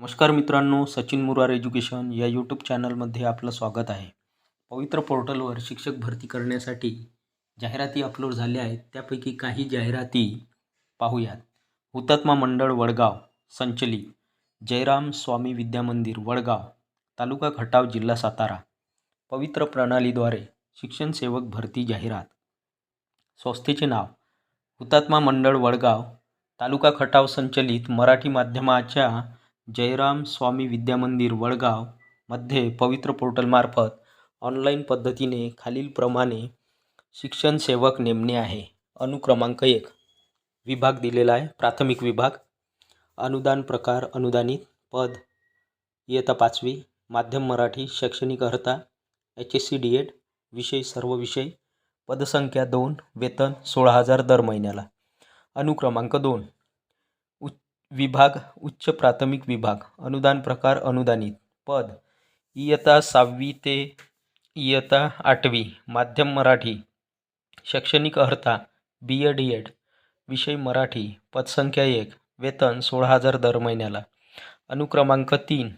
नमस्कार मित्रांनो सचिन मुरार एज्युकेशन या यूट्यूब चॅनलमध्ये आपलं स्वागत आहे. पवित्र पोर्टलवर शिक्षक भरती करण्यासाठी जाहिराती अपलोड झाल्या आहेत. त्यापैकी काही जाहिराती पाहूयात. हुतात्मा मंडळ वडगाव संचलित जयराम स्वामी विद्यामंदिर वडगाव तालुका खटाव जिल्हा सातारा. पवित्र प्रणालीद्वारे शिक्षण सेवक भरती जाहिरात. संस्थेचे नाव हुतात्मा मंडळ वडगाव तालुका खटाव संचलित मराठी माध्यमाच्या जयराम स्वामी विद्यामंदिर वडगावमध्ये पवित्र पोर्टलमार्फत ऑनलाईन पद्धतीने खालीलप्रमाणे शिक्षण सेवक नेमणे आहे. अनुक्रमांक एक. विभाग दिलेला आहे. प्राथमिक विभाग. अनुदान प्रकार अनुदानित पद. इयत्ता पाचवी. माध्यम मराठी शैक्षणिक अर्हता. H S C D Ed विषय सर्व विषय. पदसंख्या दोन. वेतन सोळा हजार दर महिन्याला. अनुक्रमांक दोन. विभाग उच्च प्राथमिक विभाग अनुदान प्रकार अनुदानित पद इयत्ता सहावी ते इयत्ता आठवी माध्यम मराठी शैक्षणिक अर्हता बी ए डी एड विषय मराठी पदसंख्या एक वेतन सोळा हजार दर महिन्याला. अनुक्रमांक तीन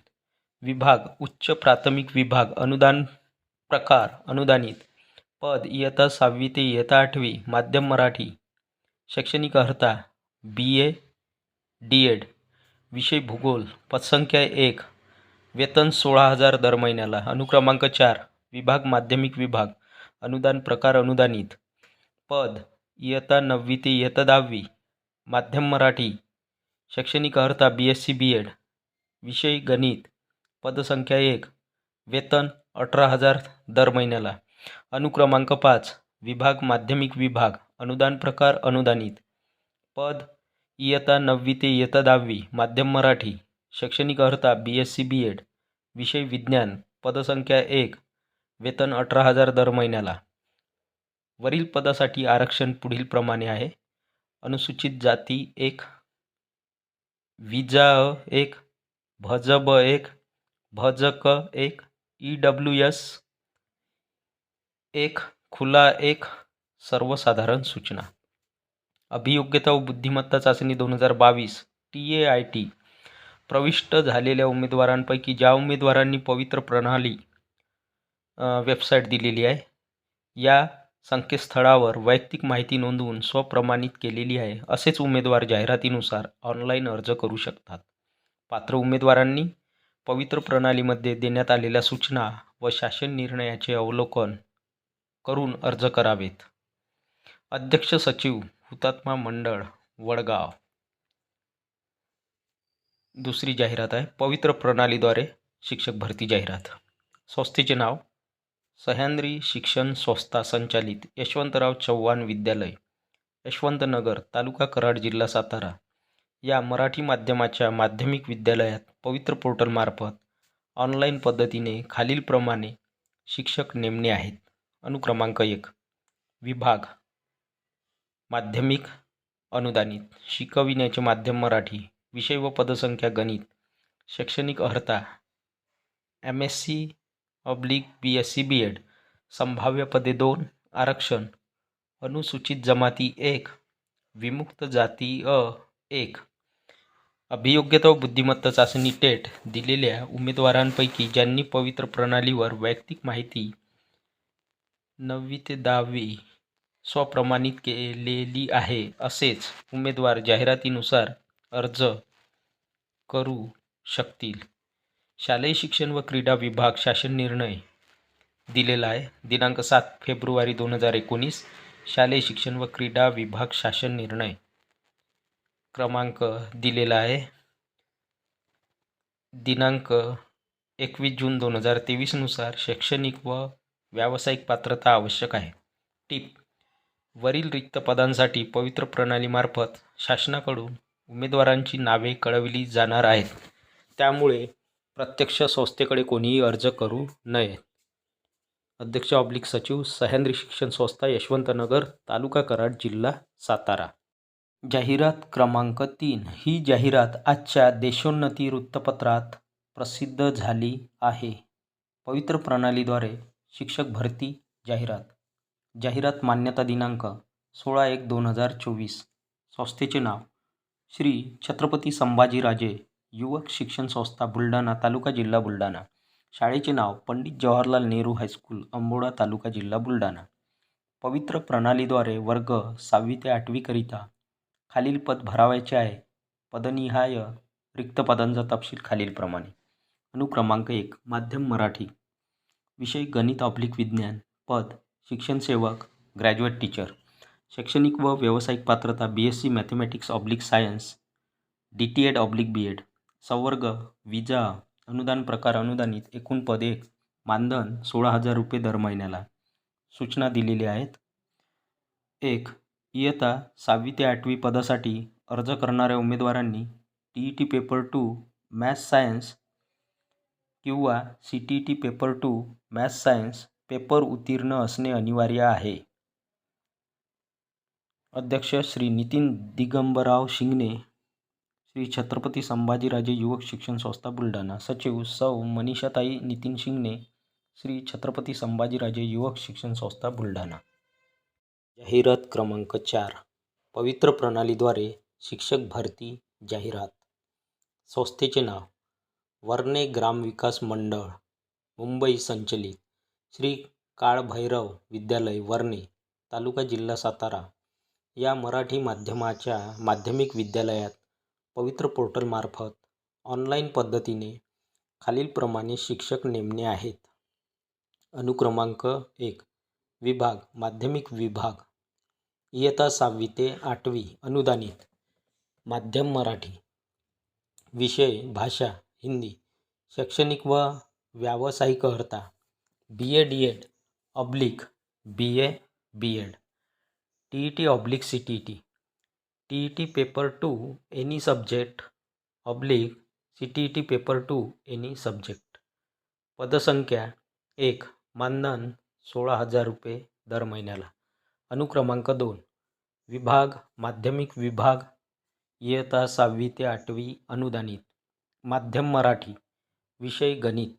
विभाग उच्च प्राथमिक विभाग अनुदान प्रकार अनुदानित पद इयत्ता सहावी ते इयत्ता आठवी माध्यम मराठी शैक्षणिक अर्हता बी ए डी एड विषय भूगोल पदसंख्या एक वेतन सोळा हजार दर महिन्याला अनुक्रमांक चार विभाग माध्यमिक विभाग अनुदान प्रकार अनुदानित पद इयत्ता नववी ते इयत्ता दहावी माध्यम मराठी शैक्षणिक अर्हता B S C B Ed विषय गणित पदसंख्या एक वेतन अठरा हजार दर महिन्याला अनुक्रमांक पाच विभाग माध्यमिक विभाग अनुदान प्रकार अनुदानित पद इयत्ता नववी ते इयत्ता दहावी माध्यम मराठी शैक्षणिक अर्हता B S C B Ed विषय विज्ञान पदसंख्या एक वेतन अठरा हजार दर महिन्याला. वरील पदासाठी आरक्षण पुढीलप्रमाणे आहे. अनुसूचित जाती एक विजा एक भज ब एक भज क एक ई डब्ल्यू एस एक खुला एक सर्वसाधारण सूचना. अभियोग्यता व बुद्धिमत्ता चाचणी दोन हजार बावीस टी ए आय टी. प्रविष्ट झालेल्या उमेदवारांपैकी ज्या उमेदवारांनी पवित्र प्रणाली वेबसाईट दिलेली आहे या संकेतस्थळावर वैयक्तिक माहिती नोंदवून स्वप्रमाणित केलेली आहे असेच उमेदवार जाहिरातीनुसार ऑनलाईन अर्ज करू शकतात. पात्र उमेदवारांनी पवित्र प्रणालीमध्ये देण्यात आलेल्या सूचना व शासन निर्णयाचे अवलोकन करून अर्ज करावेत. अध्यक्ष सचिव हुतात्मा मंडळ वडगाव. दुसरी जाहिरात आहे पवित्र प्रणालीद्वारे शिक्षक भरती जाहिरात. संस्थेचे नाव सह्याद्री शिक्षण संस्था संचालित यशवंतराव चव्हाण विद्यालय यशवंतनगर तालुका कराड जिल्हा सातारा. या मराठी माध्यमाच्या माध्यमिक विद्यालयात पवित्र पोर्टलमार्फत ऑनलाईन पद्धतीने खालीलप्रमाणे शिक्षक नेमणे आहेत. अनुक्रमांक एक विभाग. माध्यमिक अनुदानित शिकविण्याचे माध्यम मराठी विषय व पदसंख्या गणित शैक्षणिक अर्हता M S C oblique B S C B Ed संभाव्य पदे दोन आरक्षण अनुसूचित जमाती एक विमुक्त जाती अ एक अभियोग्यता व बुद्धिमत्ता चाचणी टेट दिलेल्या उमेदवारांपैकी ज्यांनी पवित्र प्रणालीवर वैयक्तिक माहिती नववी ते दहावी स्वप्रमाणित केलेली आहे. असेच उमेदवार जाहिरातीनुसार अर्ज करू शकतील. शालेय शिक्षण व क्रीडा विभाग शासन निर्णय दिलेला आहे. दिनांक सात फेब्रुवारी दोन हजार एकोणीस शालेय शिक्षण व क्रीडा विभाग शासन निर्णय क्रमांक दिलेला आहे. दिनांक एकवीस जून दोन हजार तेवीसनुसार शैक्षणिक व व्यावसायिक पात्रता आवश्यक आहे. टिप वरील रिक्त पदांसाठी पवित्र प्रणालीमार्फत शासनाकडून उमेदवारांची नावे कळविली जाणार आहेत. त्यामुळे प्रत्यक्ष संस्थेकडे कोणीही अर्ज करू नये. अध्यक्ष ऑब्लिक सचिव सह्याद्री शिक्षण संस्था यशवंतनगर तालुका कराड जिल्हा सातारा. जाहिरात क्रमांक तीन. ही जाहिरात आजच्या देशोन्नती वृत्तपत्रात प्रसिद्ध झाली आहे. पवित्र प्रणालीद्वारे शिक्षक भरती जाहिरात. जाहिरात मान्यता दिनांक सोळा एक दोन हजार चोवीस. संस्थेचे नाव श्री छत्रपती संभाजीराजे युवक शिक्षण संस्था बुलढाणा तालुका जिल्हा बुलढाणा. शाळेचे नाव पंडित जवाहरलाल नेहरू हायस्कूल अंबोडा तालुका जिल्हा बुलढाणा. पवित्र प्रणालीद्वारे वर्ग सहावी ते आठवीकरिता खालील पद भरावयाचे आहे. पदनिहाय रिक्त पदांचा तपशील खालीलप्रमाणे. अनुक्रमांक एक माध्यम मराठी. विषय गणित ऑब्लिक विज्ञान. पद शिक्षणसेवक ग्रॅज्युएट टीचर शैक्षणिक व व्यावसायिक पात्रता B S C mathematics oblique science D T Ed oblique B Ed संवर्ग विजा अनुदान प्रकार अनुदानित एकूण पद एक मानधन सोळा हजार रुपये दर महिन्याला. सूचना दिलेल्या आहेत. एक इयत्ता सहावी ते आठवी पदासाठी अर्ज करणाऱ्या उमेदवारांनी T E T paper two maths science किंवा C T E T paper two maths science paper उत्तीर्ण असणे अनिवार्य आहे. अध्यक्ष श्री नितीन दिगंबरराव शिंगणे श्री छत्रपती संभाजीराजे युवक शिक्षण संस्था बुलढाणा सचिव सौ मनीषाताई नितीन शिंगणे श्री छत्रपती संभाजीराजे युवक शिक्षण संस्था बुलढाणा. जाहिरात क्रमांक चार पवित्र प्रणालीद्वारे शिक्षक भरती जाहिरात. संस्थेचे नाव वर्णे ग्रामविकास मंडळ मुंबई संचलित. श्री काळभैरव विद्यालय वर्णे तालुका जिल्हा सातारा. या मराठी माध्यमाच्या माध्यमिक विद्यालयात पवित्र पोर्टलमार्फत ऑनलाईन पद्धतीने खालीलप्रमाणे शिक्षक नेमणे आहेत. अनुक्रमांक एक विभाग माध्यमिक विभाग. इयत्ता सहावी ते आठवी अनुदानित. माध्यम मराठी. विषय भाषा हिंदी. शैक्षणिक व व्यावसायिक अर्हता B A D Ed oblique B A B Ed T E T oblique C T E T T E T paper two any subject oblique C T E T paper two any subject पदसंख्या एक मानधन सोळा हजार रुपये दर महिन्याला. अनुक्रमांक दोन विभाग माध्यमिक विभाग इयत्ता सहावी ते आठवी अनुदानित. माध्यम मराठी विषय गणित.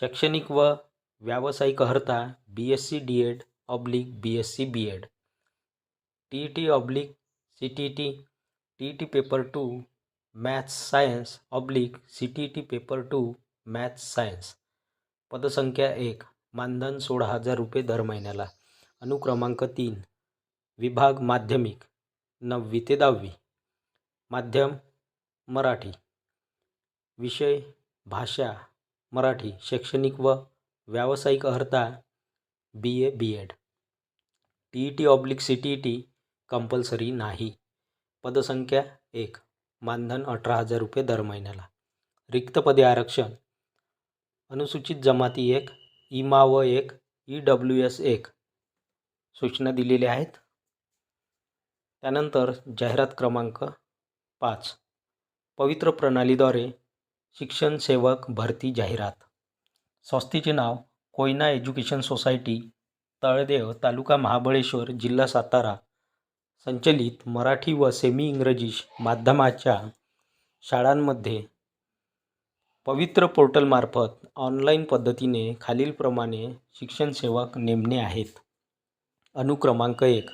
शैक्षणिक व व्यावसायिक अर्हता B S C D Ed oblique B S C B Ed T E T oblique C T T T E T paper two maths science oblique C T T paper two maths science पदसंख्या एक मानधन सोळा हजार रुपये दर महिन्याला. अनुक्रमांक तीन विभाग माध्यमिक नववी ते दहावी. माध्यम मराठी. विषय भाषा मराठी शैक्षणिक व व्यावसायिक अर्हता B A B Ed T E T oblique C T E T compulsory नाही. पदसंख्या एक मानधन अठरा हजार रुपये दर महिन्याला. रिक्त पदे आरक्षण. अनुसूचित जमाती एक इमा व एक ई डब्ल्यू एस एक. सूचना दिलेल्या आहेत. त्यानंतर जाहिरात क्रमांक पाच. पवित्र प्रणालीद्वारे शिक्षण सेवक भरती जाहिरात. संस्थेचे नाव कोयना एज्युकेशन सोसायटी तळदेव तालुका महाबळेश्वर जिल्हा सातारा संचलित मराठी व सेमी इंग्रजी माध्यमाच्या शाळांमध्ये पवित्र पोर्टलमार्फत ऑनलाईन पद्धतीने खालीलप्रमाणे शिक्षणसेवक नेमणे आहेत. अनुक्रमांक एक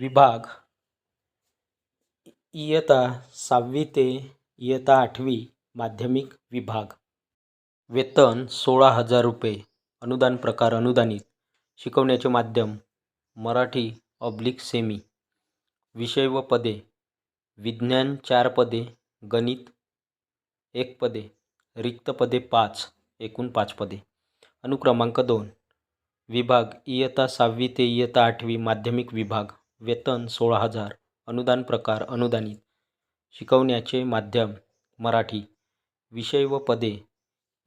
विभाग इयता सहावी ते इयता आठवी माध्यमिक विभाग. वेतन सोळा हजार रुपये. अनुदान प्रकार अनुदानित. शिकवण्याचे माध्यम मराठी ऑब्लिक सेमी विषय व पदे. विज्ञान चार पदे गणित एक पदे रिक्त पदे पाच एकूण पाच पदे. अनुक्रमांक दोन. विभाग इयत्ता सहावी ते इयत्ता आठवी माध्यमिक विभाग. वेतन सोळा हजार. अनुदान प्रकार अनुदानित. शिकवण्याचे माध्यम मराठी. विषय व पदे.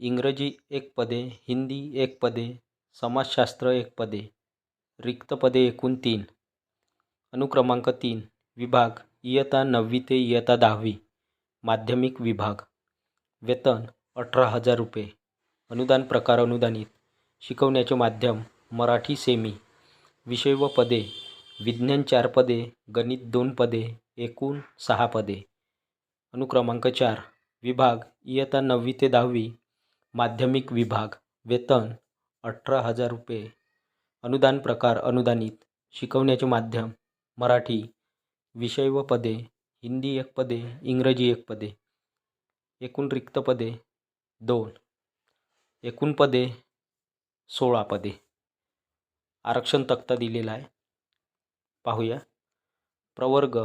इंग्रजी एक पदे हिंदी एक पदे समाजशास्त्र एक पदे रिक्त पदे एकूण तीन. अनुक्रमांक तीन विभाग इयत्ता नववी ते इयत्ता दहावी माध्यमिक विभाग. वेतन अठरा हजार रुपये. अनुदान प्रकार अनुदानित. शिकवण्याचे माध्यम मराठी सेमी. विषय व पदे विज्ञान चार पदे गणित दोन पदे एकूण सहा पदे. अनुक्रमांक चार विभाग इयत्ता नववी ते दहावी माध्यमिक विभाग वेतन अठरा हजार रुपये. अनुदान प्रकार अनुदानित शिकवण्याचे माध्यम मराठी. विषय व पदे हिंदी एक पदे इंग्रजी एक पदे. एकूण रिक्त पदे दोन. एकूण पदे सोळा पदे. आरक्षण तक्ता दिलेला आहे. पाहूया. प्रवर्ग.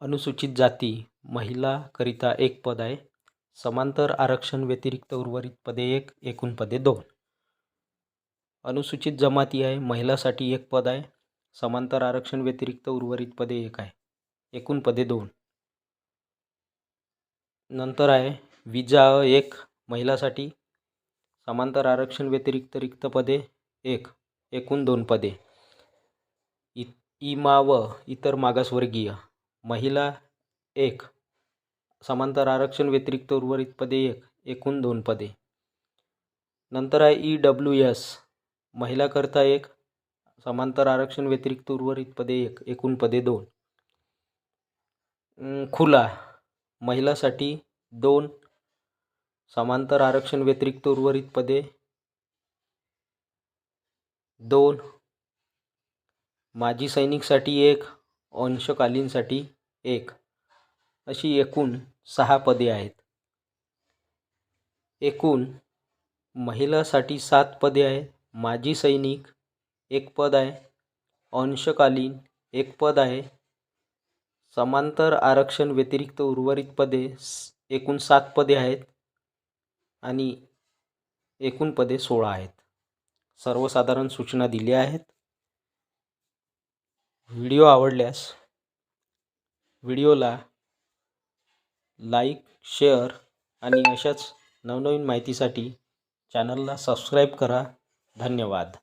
अनुसूचित जाती महिलाकरिता एक पद आहे. समांतर आरक्षण व्यतिरिक्त उर्वरित पदे एक एकूण पदे दोन. अनुसूचित जमाती आहे महिलासाठी एक पद आहे समांतर आरक्षण व्यतिरिक्त उर्वरित पदे एक आहे एकूण पदे दोन. नंतर आहे विजा एक महिलासाठी समांतर आरक्षण व्यतिरिक्त रिक्त पदे एक एकूण दोन पदे. इ इमा व इतर मागासवर्गीय महिला एक समांतर आरक्षण व्यतिरिक्त उर्वरित पदे एक एकूण दोन पदे. नंतर आहे ई डब्ल्यू एस महिलाकरता एक समांतर आरक्षण व्यतिरिक्त उर्वरित पदे एक एकूण पदे दोन. खुला. महिलासाठी दोन समांतर आरक्षण व्यतिरिक्त उर्वरित पदे दोन. माजी सैनिकसाठी एक अंशकालीनसाठी एक. अशी एकूण सहा पदे आहेत. एकूण महिलासाठी सात पदे आहे माजी सैनिक एक पद आहे. अंशकालीन एक पद आहे. समांतर आरक्षण व्यतिरिक्त उर्वरित पदे एकूण सात पदे आहेत आणि एकूण पदे सोळा आहेत. सर्वसाधारण सूचना दिल्या आहेत. व्हिडिओ आवडल्यास व्हिडिओला लाईक शेअर आणि अशाच नवनवीन माहितीसाठी चॅनलला सबस्क्राईब करा. धन्यवाद.